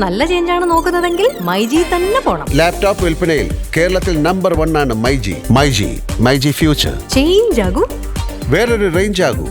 നല്ല ചേഞ്ചാണ് നോക്കുന്നതെങ്കിൽ മൈജി തന്നെ പോണം. ലാപ്ടോപ്പ് വിൽപ്പനയിൽ കേരളത്തിൽ നമ്പർ വൺ ആണ് myG. MyG myG future change ആകും. വേറൊരു റേഞ്ച് ആകൂ.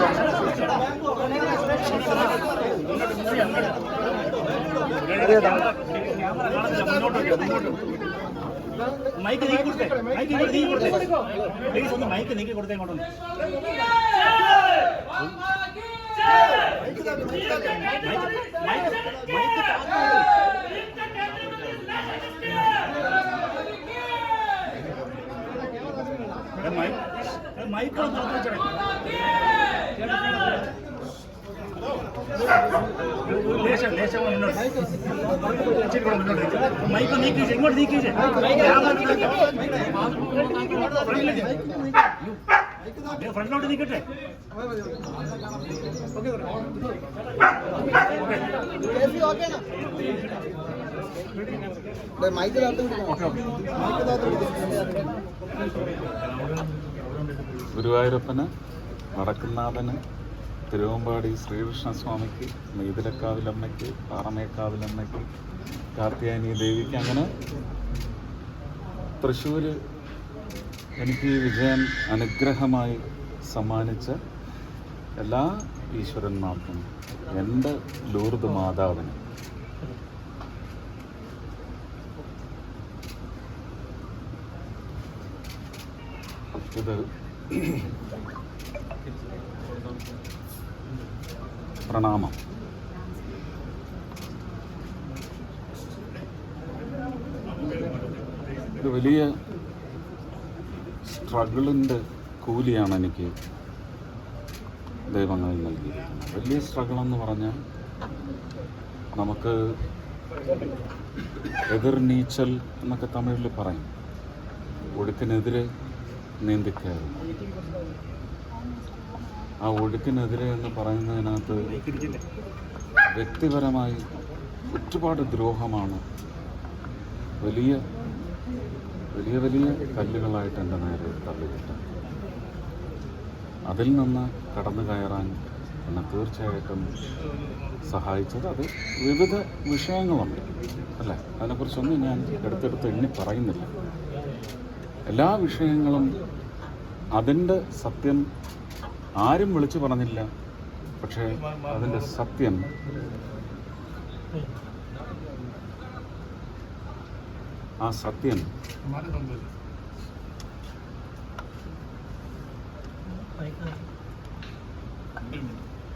മൈക്ക് നീക്കി കൊടുത്തേ മൈക്ക് ഇങ്ങോട്ട് നീക്കി കൊടുത്തേ പ്ലീസ് ഒന്ന് മൈക്ക് നീക്കി കൊടുത്തേ ഇങ്ങോട്ടൊന്ന് മൈക്ക് ഒന്ന് തുറന്ന് വെച്ചോളെ ഫ്രണ്ടിലോട്ട് നീക്കട്ടെ. ഗുരുവായൂരപ്പന് വടക്കുന്നാഥന് തിരുവമ്പാടി ശ്രീകൃഷ്ണസ്വാമിക്ക് നെയ്തിലക്കാവിലമ്മയ്ക്ക് പാറമേക്കാവിലമ്മയ്ക്ക് കാർത്തിയാനി ദേവിക്ക് അങ്ങനെ തൃശ്ശൂർ എനിക്ക് ഈ വിജയം അനുഗ്രഹമായി സമ്മാനിച്ച എല്ലാ ഈശ്വരന്മാർക്കും എന്റെ ലൂർദ് മാതാവിന്. ഇത് പ്രണാമം. ഒരു വലിയ സ്ട്രഗിളിന്റെ കൂലിയാണ് എനിക്ക് ദൈവങ്ങൾ നൽകിയിരിക്കുന്നത്. വലിയ സ്ട്രഗിൾ എന്ന് പറഞ്ഞാൽ നമുക്ക് എതിർ നീച്ചൽ എന്നൊക്കെ തമിഴിൽ പറയും. ഒഴുക്കിനെതിരെ നീന്തിക്കയറും ആ ഒഴുക്കിനെതിരെ എന്ന് പറയുന്നതിനകത്ത് വ്യക്തിപരമായി ഒരുപാട് ദ്രോഹമാണ്. വലിയ വലിയ വലിയ കല്ലുകളായിട്ട് എന്റെ നേരെ തള്ളിയിട്ട് അതിൽ നിന്ന് കടന്നു കയറാൻ എന്നെ തീർച്ചയായിട്ടും സഹായിച്ചത് അത് വിവിധ വിഷയങ്ങളുണ്ട് അല്ലേ? അതിനെക്കുറിച്ചൊന്നും ഞാൻ എടുത്തെടുത്ത് എണ്ണി പറയുന്നില്ല. എല്ലാ വിഷയങ്ങളും അതിന്റെ സത്യം ആരും വിളിച്ചു പറഞ്ഞില്ല പക്ഷേ അതിന്റെ സത്യം ആ സത്യം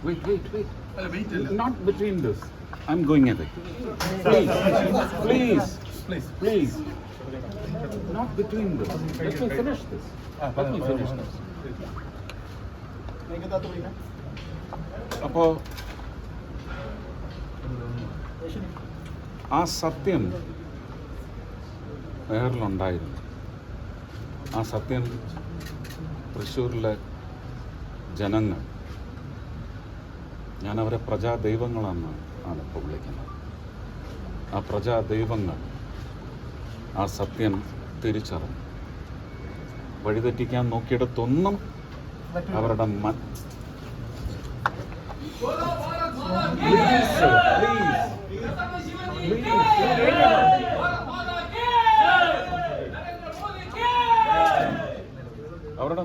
Wait, wait, wait. Not between this. I'm going away. Please, please, please, please. Not between this. Let me finish this. Let me finish this. അപ്പോ ആ സത്യം വേറിലുണ്ടായിരുന്നു ആ സത്യം തൃശ്ശൂരിലെ ജനങ്ങൾ ഞാൻ അവരെ പ്രജാദൈവങ്ങളെന്ന് ആണ് ഇപ്പോൾ വിളിക്കുന്നത്. ആ പ്രജാദൈവങ്ങൾ ആ സത്യം തിരിച്ചറിഞ്ഞു. വഴിതെറ്റിക്കാൻ നോക്കിയിടത്തൊന്നും അവരുടെ. അവരുടെ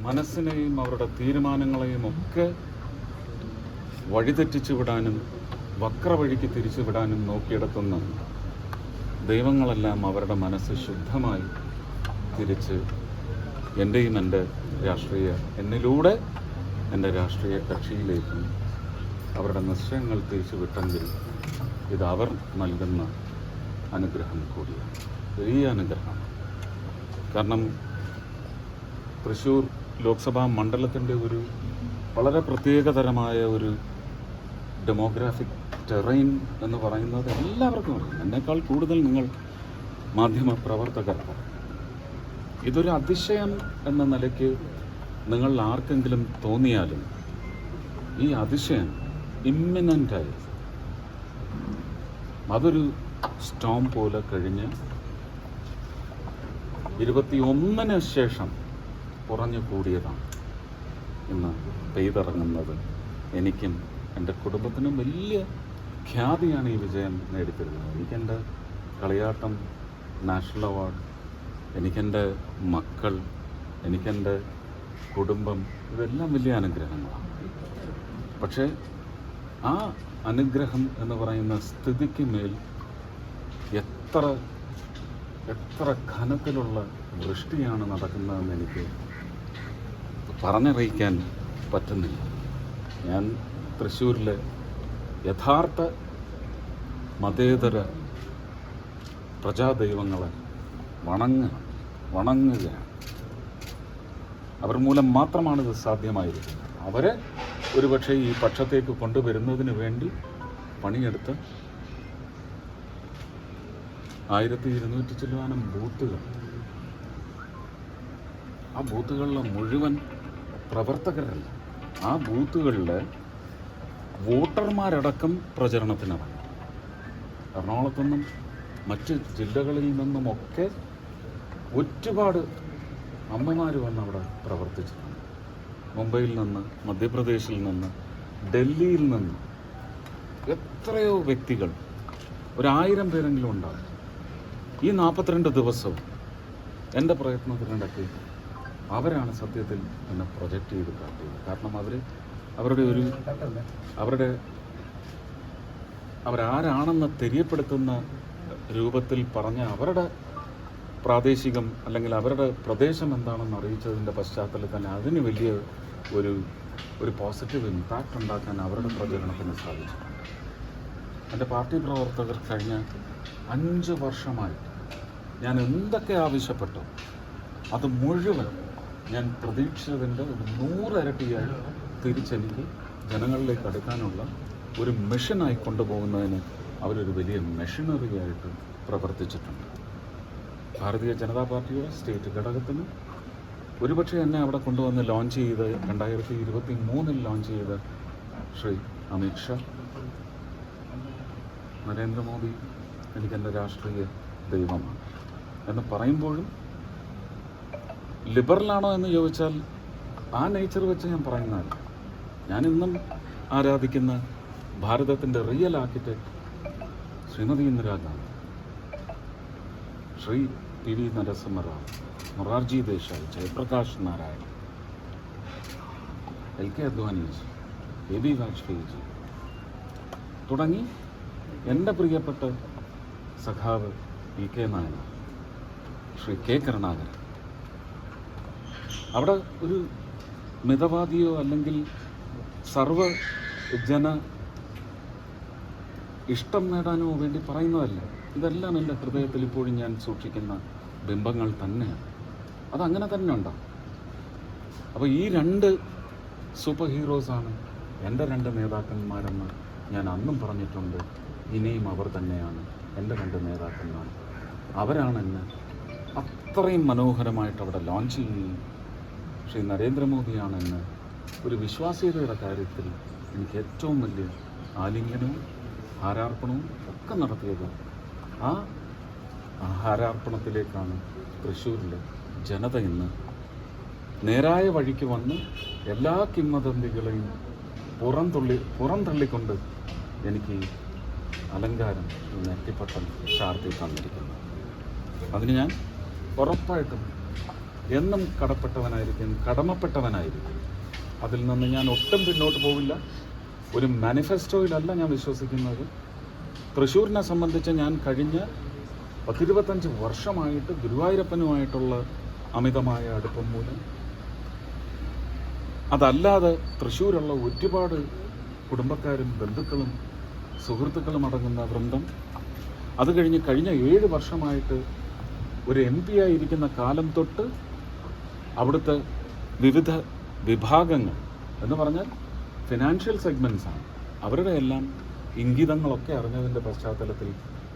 മനസ്സിനെയും അവരുടെ തീരുമാനങ്ങളെയും ഒക്കെ വഴിതെറ്റിച്ചു വിടാനും വക്രവഴിക്ക് തിരിച്ചു വിടാനും നോക്കിയിടത്തുനിന്ന് ദൈവങ്ങളെല്ലാം അവരുടെ മനസ്സ് ശുദ്ധമായി തിരിച്ച് എന്റെയും എന്റെ രാഷ്ട്രീയ എന്നിലൂടെ എന്റെ രാഷ്ട്രീയ കക്ഷിയിലേക്കും അവരുടെ നിശ്ചയങ്ങൾ തിരിച്ചു വിട്ടെങ്കിൽ ഇത് അവർ നൽകുന്ന അനുഗ്രഹം കൂടിയാണ്. വലിയ അനുഗ്രഹമാണ് കാരണം തൃശ്ശൂർ ലോക്സഭാ മണ്ഡലത്തിന്റെ ഒരു വളരെ പ്രത്യേകതരമായ ഒരു ഡെമോഗ്രാഫിക് ടെറൈൻ എന്ന് പറയുന്നത് എല്ലാവർക്കും അറിയാം. എന്നേക്കാൾ കൂടുതൽ നിങ്ങൾ മാധ്യമ പ്രവർത്തകർ ഇതൊരു അതിശയം എന്ന നിലയ്ക്ക് നിങ്ങൾ ആർക്കെങ്കിലും തോന്നിയാലും ഈ അതിശയം ഇമ്മിനന്റായി അതൊരു സ്റ്റോം പോലെ കഴിഞ്ഞ് ഇരുപത്തി ഒന്നിന് ശേഷം കുറഞ്ഞു കൂടിയതാണ് ഇന്ന് പെയ്തിറങ്ങുന്നത്. എനിക്കും എന്റെ കുടുംബത്തിനും വലിയ ഖ്യാതിയാണ് ഈ വിജയം നേടിത്തരുന്നത്. എനിക്കെന്റെ കളിയാട്ടം നാഷണൽ അവാർഡ് എനിക്കെന്റെ മക്കൾ എനിക്കെന്റെ കുടുംബം ഇതെല്ലാം വലിയ അനുഗ്രഹങ്ങളാണ്. പക്ഷേ ആ അനുഗ്രഹം എന്ന് പറയുന്ന സ്ഥിതിക്ക് മേൽ എത്ര എത്ര ഘനത്തിലുള്ള വൃഷ്ടിയാണ് നടക്കുന്നതെന്ന് എനിക്ക് പറഞ്ഞറിയിക്കാൻ പറ്റുന്നില്ല. ഞാൻ തൃശ്ശൂരിലെ യഥാർത്ഥ മതേതര പ്രജാദൈവങ്ങളെ വണങ്ങുക വണങ്ങുകയാണ് അവർ മൂലം മാത്രമാണ് ഇത് സാധ്യമായിരിക്കുന്നത്. അവരെ ഒരുപക്ഷെ ഈ പക്ഷത്തേക്ക് കൊണ്ടുവരുന്നതിന് വേണ്ടി പണിയെടുത്ത് ആയിരത്തി ഇരുന്നൂറ്റി ചില്ലുവാനം ബൂത്തുകൾ. ആ ബൂത്തുകളിലെ മുഴുവൻ പ്രവർത്തകരല്ല. ആ ബൂത്തുകളിലെ വോട്ടർമാരടക്കം പ്രചരണത്തിനിറങ്ങി എറണാകുളത്തു നിന്നും മറ്റ് ജില്ലകളിൽ നിന്നുമൊക്കെ ഒരുപാട് അമ്മമാർ വന്ന് അവിടെ പ്രവർത്തിച്ചിട്ടുണ്ട് മുംബൈയിൽ നിന്ന് മധ്യപ്രദേശിൽ നിന്ന് ഡൽഹിയിൽ നിന്ന് എത്രയോ വ്യക്തികൾ ഒരായിരം പേരെങ്കിലും ഉണ്ടാകും ഈ നാൽപ്പത്തിരണ്ട് ദിവസവും എന്റെ പ്രയത്നത്തിനിടയ്ക്ക് അവരാണ് സത്യത്തിൽ എന്നെ പ്രൊജക്റ്റ് ചെയ്ത് കാട്ടിയത്. കാരണം അവർ അവരുടെ ഒരു അവരുടെ അവരാരാണെന്ന് തെരിയപ്പെടുത്തുന്ന രൂപത്തിൽ പറഞ്ഞ അവരുടെ പ്രാദേശികം അല്ലെങ്കിൽ അവരുടെ പ്രദേശം എന്താണെന്ന് അറിയിച്ചതിന്റെ പശ്ചാത്തലത്തിൽ തന്നെ അതിന് വലിയ ഒരു ഒരു പോസിറ്റീവ് ഇമ്പാക്റ്റ് ഉണ്ടാക്കാൻ അവരുടെ പ്രചരണത്തിന് സാധിച്ചിട്ടുണ്ട്. എന്റെ പാർട്ടി പ്രവർത്തകർ കഴിഞ്ഞ അഞ്ച് വർഷമായി ഞാൻ എന്തൊക്കെ ആവശ്യപ്പെട്ടു അത് മുഴുവൻ ഞാൻ പ്രതീക്ഷിച്ചതിന്റെ ഒരു നൂറരട്ടിയായി തിരിച്ചെനിക്ക് ജനങ്ങളിലേക്ക് അടുക്കാനുള്ള ഒരു മെഷീനായി കൊണ്ടുപോകുന്നതിന് അവരൊരു വലിയ മെഷീനറിയായിട്ട് പ്രവർത്തിച്ചിട്ടുണ്ട്. ഭാരതീയ ജനതാ പാർട്ടിയുടെ സ്റ്റേറ്റ് ഘടകത്തിന്? ഒരുപക്ഷെ എന്നെ അവിടെ കൊണ്ടുവന്ന് ലോഞ്ച് ചെയ്ത് രണ്ടായിരത്തി ഇരുപത്തി മൂന്നിൽ ലോഞ്ച് ചെയ്ത ശ്രീ അമിത് ഷാ നരേന്ദ്രമോദി എനിക്കെന്റെ രാഷ്ട്രീയ ദൈവമാണ്. എന്ന് പറയുമ്പോഴും ലിബറലാണോ എന്ന് ചോദിച്ചാൽ ആ നേച്ചർ വെച്ച് ഞാൻ പറയുന്നതല്ല. ഞാൻ ആരാധിക്കുന്ന ഭാരതത്തിന്റെ real architect Shrimati Indira Gandhi. Shri P V Narasimha Rao Morarji Desai Jayaprakash Narayan L K Advani ji A B Vajpayee ji. തുടങ്ങി എന്റെ പ്രിയപ്പെട്ട സഖാവ് P K Nayanar Shri K Karunakaran. അവിടെ ഒരു മിതവാദിയോ അല്ലെങ്കിൽ സർവ ജന ഇഷ്ടം നേടാനോ വേണ്ടി പറയുന്നതല്ല. ഇതെല്ലാം എന്റെ ഹൃദയത്തിൽ ഇപ്പോഴും ഞാൻ സൂക്ഷിക്കുന്ന ബിംബങ്ങൾ തന്നെയാണ്. അതങ്ങനെ തന്നെ ഉണ്ടാവും അപ്പോൾ ഈ രണ്ട് സൂപ്പർ ഹീറോസാണ് എന്റെ രണ്ട് നേതാക്കന്മാരെന്ന് ഞാൻ അന്നും പറഞ്ഞിട്ടുണ്ട്. ഇനിയും അവർ തന്നെയാണ് എന്റെ രണ്ട് നേതാക്കന്മാർ. അവരാണ് എന്നെ അത്രയും മനോഹരമായിട്ട് അവിടെ ലോഞ്ച് ചെയ്യുകയും ശ്രീ നരേന്ദ്രമോദിയാണ് എന്നെ ഒരു വിശ്വാസ്യതയുടെ കാര്യത്തിൽ എനിക്ക് ഏറ്റവും വലിയ ആലിംഗനവും ആരാർപ്പണവും ഒക്കെ നടത്തിയത് ആ ഹാരാർപ്പണത്തിലേക്കാണ് തൃശ്ശൂരിലെ ജനത ഇന്ന്. നേരായ വഴിക്ക് വന്ന് എല്ലാ കിംവദന്തികളെയും പുറംതള്ളി പുറന്തള്ളിക്കൊണ്ട് എനിക്ക് അലങ്കാരം നെറ്റിപ്പട്ടം ചാർത്തി തന്നിരിക്കുന്നു. അതിന് ഞാൻ ഉറപ്പായിട്ടും എന്നും കടപ്പെട്ടവനായിരിക്കും കടമപ്പെട്ടവനായിരിക്കും. അതിൽ നിന്ന് ഞാൻ ഒട്ടും പിന്നോട്ട് പോവില്ല. ഒരു മാനിഫെസ്റ്റോയിലല്ല ഞാൻ വിശ്വസിക്കുന്നത്. തൃശ്ശൂരിനെ സംബന്ധിച്ച് ഞാൻ കഴിഞ്ഞ പത്തിരുപത്തഞ്ച് വർഷമായിട്ട് ഗുരുവായൂരപ്പനുമായിട്ടുള്ള അമിതമായ അടുപ്പം മൂലം. അതല്ലാതെ തൃശ്ശൂരുള്ള ഒരുപാട് കുടുംബക്കാരും ബന്ധുക്കളും സുഹൃത്തുക്കളും അടങ്ങുന്ന വൃന്ദം. അത് കഴിഞ്ഞ് കഴിഞ്ഞ ഏഴ് വർഷമായിട്ട് ഒരു എം പി ആയിരിക്കുന്ന കാലം തൊട്ട് അവിടുത്തെ വിവിധ വിഭാഗങ്ങൾ എന്ന് പറഞ്ഞാൽ ഫിനാൻഷ്യൽ സെഗ്മെൻസാണ് അവരുടെ എല്ലാം ഇംഗിതങ്ങളൊക്കെ അറിഞ്ഞതിന്റെ പശ്ചാത്തലത്തിൽ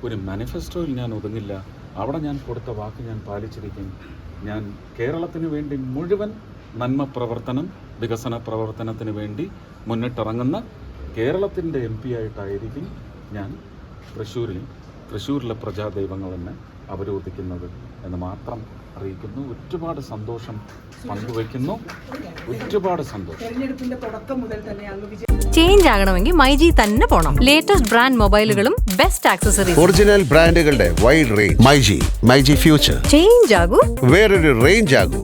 ഒരു മാനിഫെസ്റ്റോയിൽ ഞാൻ ഒതുങ്ങില്ല. അവിടെ ഞാൻ കൊടുത്ത വാക്ക് ഞാൻ പാലിച്ചിരിക്കും. ഞാൻ കേരളത്തിന് വേണ്ടി മുഴുവൻ നന്മ പ്രവർത്തനം വികസന പ്രവർത്തനത്തിന് വേണ്ടി മുന്നിട്ടിറങ്ങുന്ന കേരളത്തിന്റെ എം പി ആയിട്ടായിരിക്കും ഞാൻ തൃശ്ശൂരിൽ തൃശ്ശൂരിലെ പ്രജാദൈവങ്ങൾ തന്നെ അവരോധിക്കുന്നത് എന്ന് മാത്രം അറിയിക്കുന്നു. ഒരുപാട് സന്തോഷം പങ്കുവയ്ക്കുന്നു. ഒരുപാട് സന്തോഷം. ചേഞ്ച് ആകണമെങ്കിൽ മൈജി തന്നെ പോണം. ലേറ്റസ്റ്റ് ബ്രാൻഡ് മൊബൈലുകളും ബെസ്റ്റ് ആക്സസറീസ് ഒറിജിനൽ ബ്രാൻഡുകളുടെ wide range myG myG future change ആകൂ. വേറൊരു റേഞ്ച് ആകൂ.